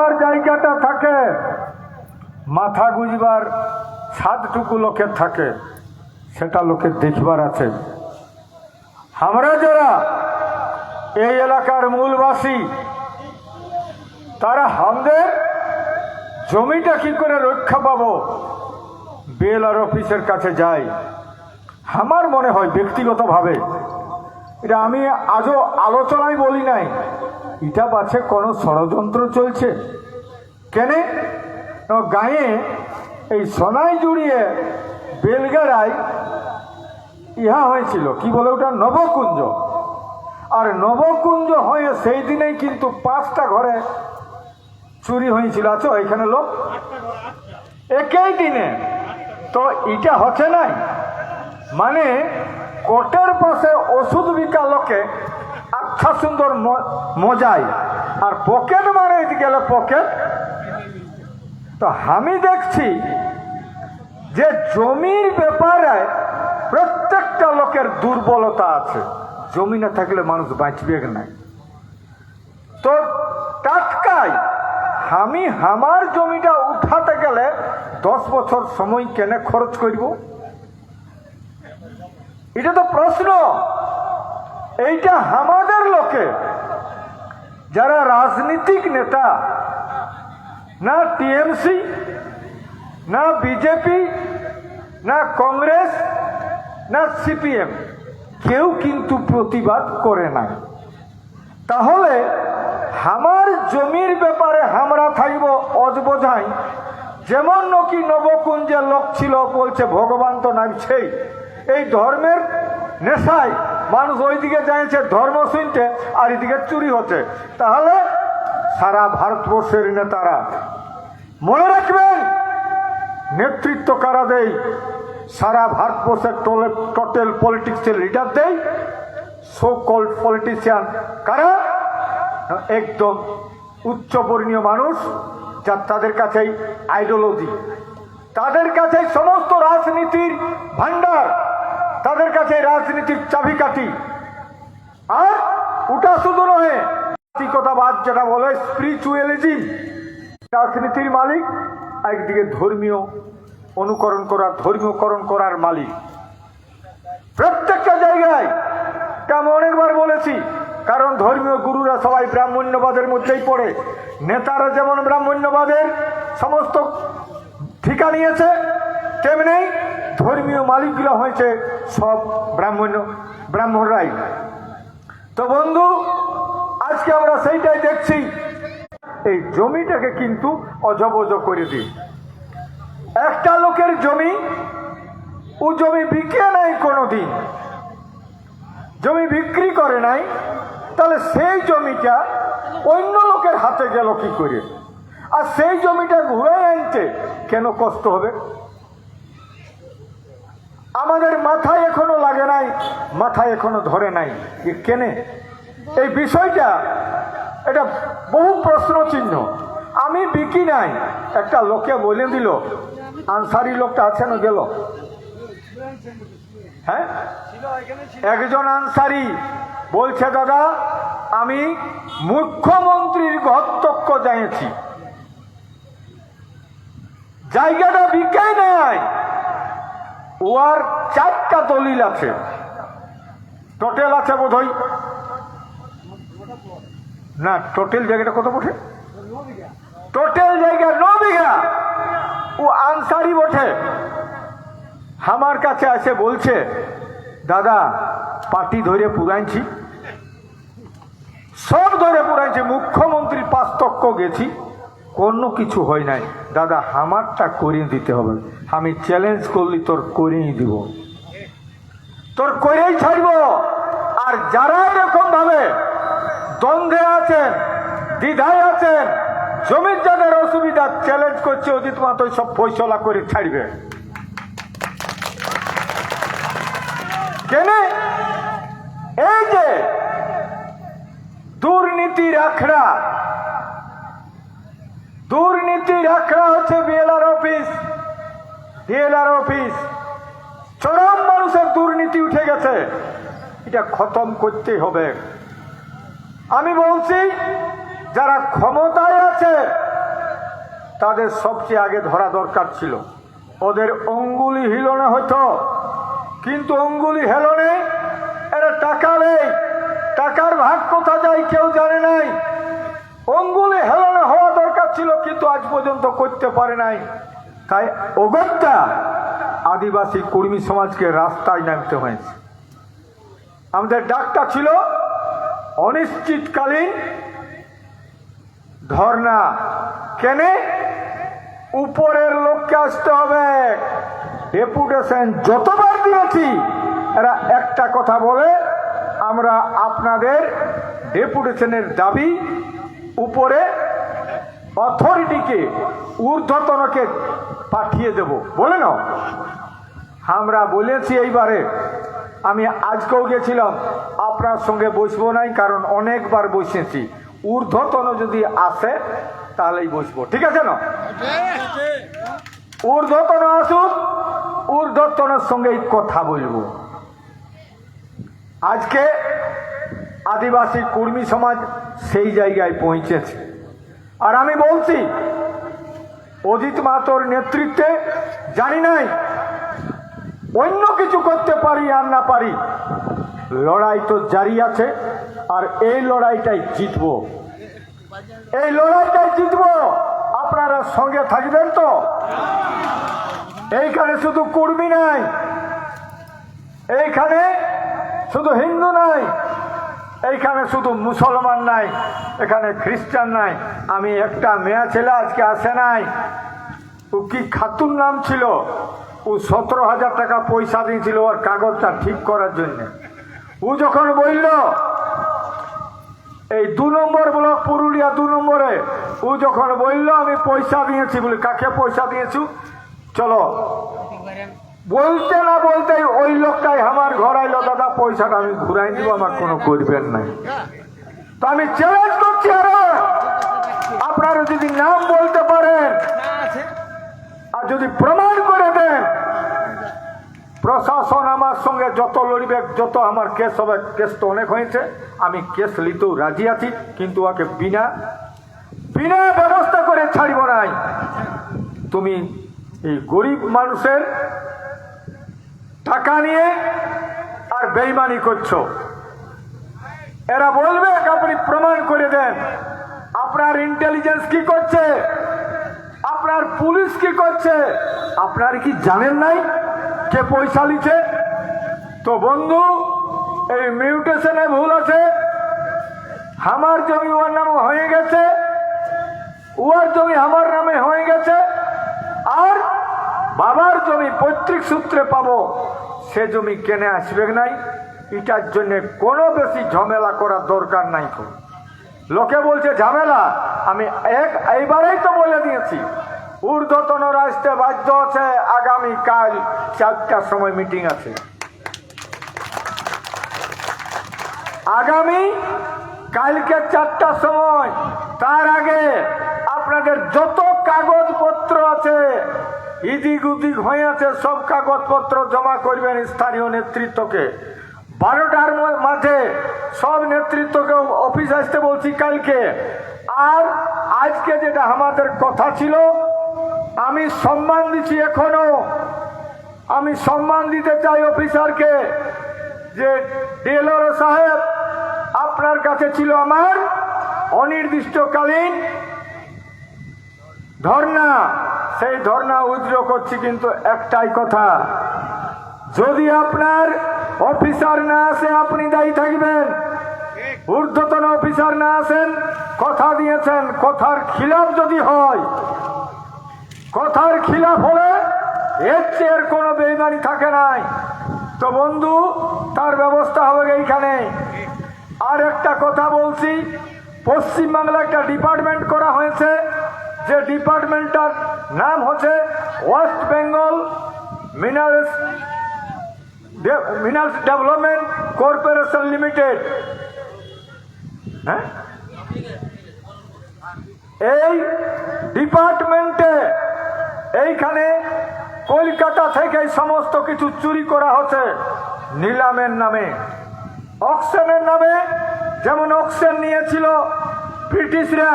জায়গাটা থাকে, মাথা গুজবার ছাদটুকু লোকের থাকে, সেটা লোকের দেখবার আছে। আমরা যারা এই এলাকার মূলবাসী, তারা আমাদের জমিটা কি করে রক্ষা পাবো? বেলার অফিসের কাছে যাই। আমার মনে হয় ব্যক্তিগতভাবে, এটা আমি আজও আলোচনায় বলি নাই এটা পাছে কোনো ষড়যন্ত্র চলছে? কেনে? গায়ে এই সোনাই জুড়িয়ে বেলগাড়ায় ইহা হয়েছিল। কি বলে ওটা? নবকুঞ্জ। আর নবকুঞ্জ হয়ে সেই দিনেই কিন্তু পাঁচটা ঘরে চুরি হয়েছিল। আছো এখানে লোক? একই দিনে। তো এটা হচ্ছে নাই? মানে কোর্টের পাশে ওষুধ বিকা লোকে আচ্ছা সুন্দর ম- মজায় আর পকেট মারে গেলে পকেট। তো আমি দেখছি যে জমির ব্যাপারে প্রত্যেকটা লোকের দুর্বলতা আছে। জমি না থাকলে মানুষ বাঁচবে নাই তো টাটকাই আমি আমার জমিটা উঠাতে গেলে দশ বছর সময় কেনে খরচ করব? এটা তো প্রশ্ন। এইটা আমাদের লোকে। যারা রাজনীতিক নেতা, না টিএমসি, না বিজেপি, না কংগ্রেস, না সিপিএম, কেউ কিন্তু প্রতিবাদ করে না তাহলে আমার জমির ব্যাপারে আমরা থাকব অজবোঝাই যেমন নাকি নবকুঞ্জের লোক ছিল, বলছে ভগবান তো নামছেই এই ধর্মের নেশায় মানুষ ওইদিকে যাইছে ধর্ম শুনতে আর এদিকে চুরি হচ্ছে। তাহলে সারা ভারতবর্ষের নেতারা মনে রাখবেন, নেতৃত্ব কারা দেয়? সারা ভারতবর্ষের টোটাল পলিটিক্সের লিডার দেয় সো কল্ড পলিটিশিয়ান কারা? একদম উচ্চ বর্ণীয় মানুষ, যা তাদের কাছেই আইডিওলজি তাদের কাছে সমস্ত রাজনীতির ভান্ডার তাদের কাছে রাজনীতির চাবিকাঠি। আর ওটা শুধু নয় আত্মিকতাবাদ যেটা বলে স্পিরিচুয়ালিজম রাজনীতির মালিক, একদিকে ধর্মীয় অনুকরণ করার ধর্মীয়করণ করার মালিক। প্রত্যেকটা জায়গায় আমি অনেকবার বলেছি, কারণ ধর্মীয় গুরুরা সবাই ব্রাহ্মণ্যবাদের মধ্যেই পড়ে। নেতারা যেমন ব্রাহ্মণ্যবাদের সমস্ত ঠিকা নিয়েছে, তেমনি ধর্মীয় মালিকগুলো হয়েছে সব ব্রাহ্মণ, ব্রাহ্মণরাই। তো বন্ধু, আজকে আমরা সেইটাই দেখছি। এই জমিটাকে কিন্তু অজবজ করে দিই। একটা লোকের জমি, ও জমি বিক্রি নাই কোনো দিন জমি বিক্রি করে নাই, তাহলে সেই জমিটা অন্য লোকের হাতে গেল কি করে? আর সেই জমিটা ঘুরে আনতে কেন কষ্ট হবে? আমাদের মাথায় এখনও লাগে নাই, মাথায় এখনও ধরে নাই। যে কেনে? এই বিষয়টা, এটা বহু প্রশ্ন চিহ্ন। আমি বিকি নাই, একটা লোকে বলে দিল, আনসারি লোকটা আছে না গেল? হ্যাঁ? একজন আনসারি বলছে, দাদা, আমি মুখ্যমন্ত্রীর ঘত্তক্ষ জানিয়েছি। জায়গাটা বিকাই নাই। ওর চারটা দলিল আছে। টোটাল আছে বোধহয়। না টোটাল জায়গাটা কত বটে? টোটাল জায়গা ন বিঘা। ও আনসারি বটে। আমার কাছে আসে বলছে, দাদা পার্টি ধরে পুরাইছি। সব ধরে পুরাইছে। মুখ্যমন্ত্রীর পাস্তক্য গেছি। কোনো কিছু হয় নাই। দাদা, আমারটা করিয়ে দিতে হবে। আমি চ্যালেঞ্জ করলি, তোর করিয়ে দিব। তোর করেই ছাড়ব। আর যারা এরকম ভাবে দ্বন্দ্বে আছেন, দ্বিধায় আছেন, জমির যাদের অসুবিধা চ্যালেঞ্জ করছে অজিত মাতো সব ফৈসলা করে ছাড়বে। কেনে? এই যে দুর্নীতির আখড়া দুর্নীতির আখড়া হচ্ছে বিএলআর অফিস বিএলআর অফিস। চরম মানুষের দুর্নীতি উঠে গেছে। এটা খতম করতে হবে। আমি বলছি, যারা ক্ষমতায় আছে, তাদের সবচেয়ে আগে ধরা দরকার ছিল। ওদের অঙ্গুলি হিলনে হতো। কিন্তু অঙ্গুলি হেলনে, এরা টাকা নেই। টাকার ভাগ কোথা যায় কেউ জানে নাই। অঙ্গুলি হেলনে দরকার ছিল কিন্তু আজ পর্যন্ত করতে পারে নাই। তাই অগত্যা আদিবাসী কর্মী সমাজকে রাস্তায় নামতে হয়েছে। আমাদের ডাকটা ছিল অনিশ্চিতকালীন ধর্না কেনে? উপরের লোককে আসতে হবে। ডেপুটেশন যতবার দিয়েছি, এরা একটা কথা বলে, আমরা আপনাদের ডেপুটেশনের দাবি উপরে অথরিটিকে, ঊর্ধ্বতনকে পাঠিয়ে দেব। বলে না আমরা বলেছি এইবারে, আমি আজকেও গেছিলাম, আপনার সঙ্গে বসবো নাই, কারণ অনেকবার বসেছি। ঊর্ধ্বতন যদি আসে, তাহলেই বসবো। ঠিক আছে না? ঊর্ধ্বতন আসুক, ঊর্ধ্বতনের সঙ্গেই কথা বলব। আজকে আদিবাসী কর্মী সমাজ সেই জায়গায় পৌঁছেছে। আর আমি বলছি, অজিত মাতর নেতৃত্বে জানি নাই অন্য কিছু করতে পারি আর না পারি। লড়াই তো জারি আছে, আর এই লড়াইটাই জিতবো। এই লড়াইটাই জিতবো। আপনারা সঙ্গে থাকবেন তো? এইখানে শুধু কর্মী নাই, এইখানে শুধু হিন্দু নাই। এইখানে শুধু মুসলমান নাই, এখানে খ্রিস্টান নাই। আমি একটা মেয়া ছেলে আজকে আসে নাই। ও কি খাতুন নাম ছিল? ও সতেরো হাজার টাকা পয়সা দিয়েছিল ওর কাগজটা ঠিক করার জন্য। ও যখন বলল, এই দু নম্বর ব্লক পুরুলিয়া দু নম্বরে। ও যখন বলল, আমি পয়সা দিয়েছি বলে, কাকে পয়সা দিয়েছি? চলো বলতে না বলতে ওই লোকটাই আমার ঘর আইলো, দাদা, পয়সাটা আমি ঘুরাই দিব, আমার কোনো করবেন নাই তো আমি চ্যালেঞ্জ করছি, আরও, আপনারা যদি নাম বলতে পারেন আর যদি প্রমাণ করে দেন, প্রশাসন আমার সঙ্গে যত লড়বে, যত আমার কেস হবে, কেস তো অনেক হয়েছে, আমি কেস লিতেও রাজি আছি, কিন্তু ওকে বিনা বিনা ব্যবস্থা করে ছাড়িব নাই। তুমি এই গরিব মানুষের নিয়ে আর বেইমানি করছ। এরা বলবে আপনি প্রমাণ করে দেন। আপনার ইন্টেলিজেন্স কি করছে? আপনার পুলিশ কি করছে? আপনার কি জানেন নাই কে পয়সা লিছে তো বন্ধু, এই মিউটেশনে ভুল আছে। আমার জমি ওর নামে হয়ে গেছে। ওর জমি আমার নামে হয়ে গেছে। বাবার জমি পৈতৃক সূত্রে পাবো, সে জমি কেনে আসবে নাই? এটার জন্য কোনো বেশি ঝামেলা করার দরকার নাই তো। লোকে বলছে, ঝামেলা? আমি এক, এইবারেই তো বলে দিয়েছি। ঊর্ধ্বতন আসতে বাধ্য আছে আগামী কাল চারটার সময় মিটিং আছে। আগামী কালকে চারটার সময়, তার আগে আপনাদের যত কাগজপত্র আছে ইদিক উদিক হয়ে সব কাগজপত্র জমা করবেন স্থানীয় নেতৃত্বকে। বারোটার মাঝে সব নেতৃত্বকে অফিস আসতে বলছি কালকে। আর আজকে যেটা আমাদের কথা ছিল, আমি সম্মান দিচ্ছি এখনও। আমি সম্মান দিতে চাই অফিসারকে যে ডিএলআর সাহেব আপনার কাছে ছিল আমার অনির্দিষ্টকালীন ধর্না সেই ধর্না উদ্র করছি কিন্তু একটাই কথা। যদি আপনার অফিসার না আসে, আপনি দায়ী থাকবেন। ঊর্ধ্বতন অফিসার না আসেন, কথা দিয়েছেন, কথার খিলাফ যদি হয়, কথার খিলাফ হলে এর চেয়ে কোনো বেইমানি থাকে নাই। তো বন্ধু, তার ব্যবস্থা হবে এইখানে। আর একটা কথা বলছি পশ্চিমবাংলা একটা ডিপার্টমেন্ট করা হয়েছে যে ডিপার্টমেন্টটার নাম হচ্ছে West Bengal Minerals Minerals Development Corporation Limited. হ্যাঁ? এই ডিপার্টমেন্টে এইখানে কলকাতা থেকে সমস্ত কিছু চুরি করা হচ্ছে নিলামের নামে। অকশনের নামে যেমন অকশন নিয়েছিল ব্রিটিশরা।